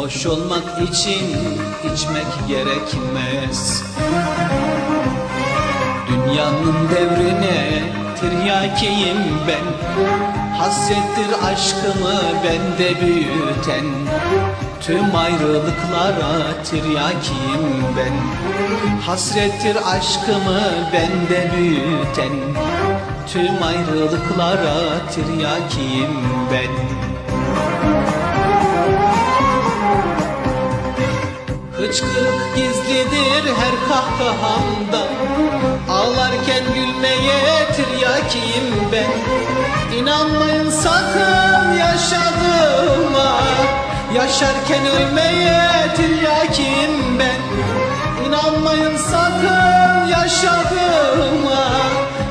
Hoş olmak için içmek gerekmez. Dünyanın devrine tiryakiyim ben. Hasrettir aşkımı bende büyüten. Tüm ayrılıklara tiryakiyim ben. Hasrettir aşkımı bende büyüten. Tüm ayrılıklara tiryakiyim ben Hıçkırık gizlidir her kahkahamda Ağlarken gülmeye tiryakiyim ben. İnanmayın sakın yaşadığıma Yaşarken ölmeye tiryakiyim ben. İnanmayın sakın yaşadığıma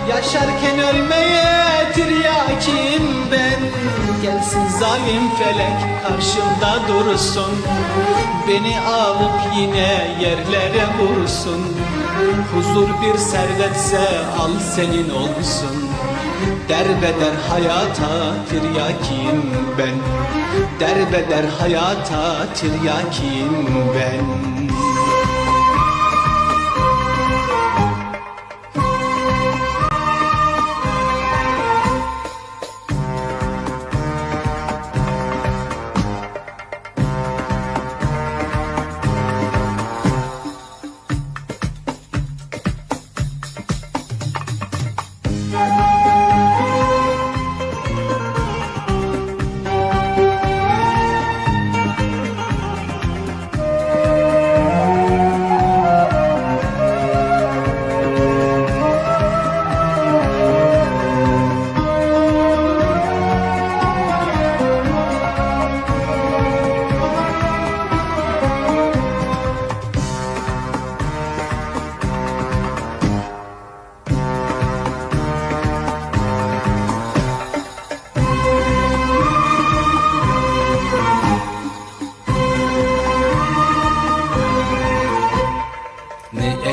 Yaşarken ölmeye tiryakiyim zalim felek karşımda dursun. Beni alıp yine yerlere vursun. Huzur bir servetse al senin olsun. Derbeder hayata tiryakim ben. Derbeder hayata tiryakim ben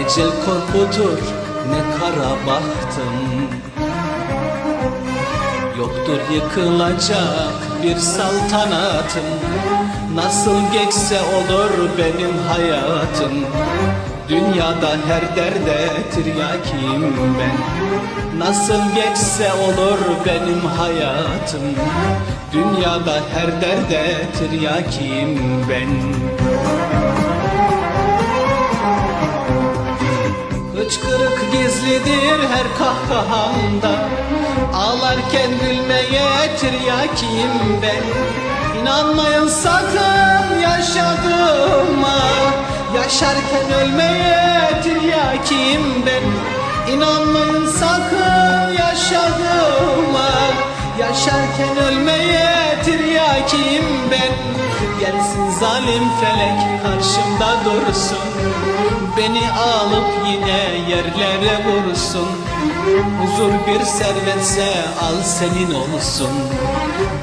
ecel korkudur ne kara bahtım. Yoktur yıkılacak bir saltanatım. Nasıl geçse olur benim hayatım. Dünyada her derde tiryakim ben. Nasıl geçse olur benim hayatım. Dünyada her derde tiryakim ben her kahkahamda. Ağlarken gülmeye tiryakiyim ben? İnanmayın sakın yaşadığıma. Yaşarken ölmeye tiryakiyim ben? İnanmayın sakın yaşadığıma. Yaşarken ölmeye tiryakiyim ben? Gelsin zalim felek karşımda dursun. Beni alıp yine yerlere vursun. Huzur bir servetse al senin olsun.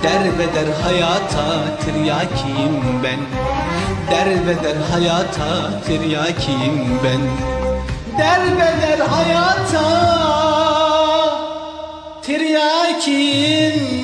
Derbeder hayata tiryakiyim ben? Derbeder hayata tiryakiyim ben? Derbeder hayata tiryakiyim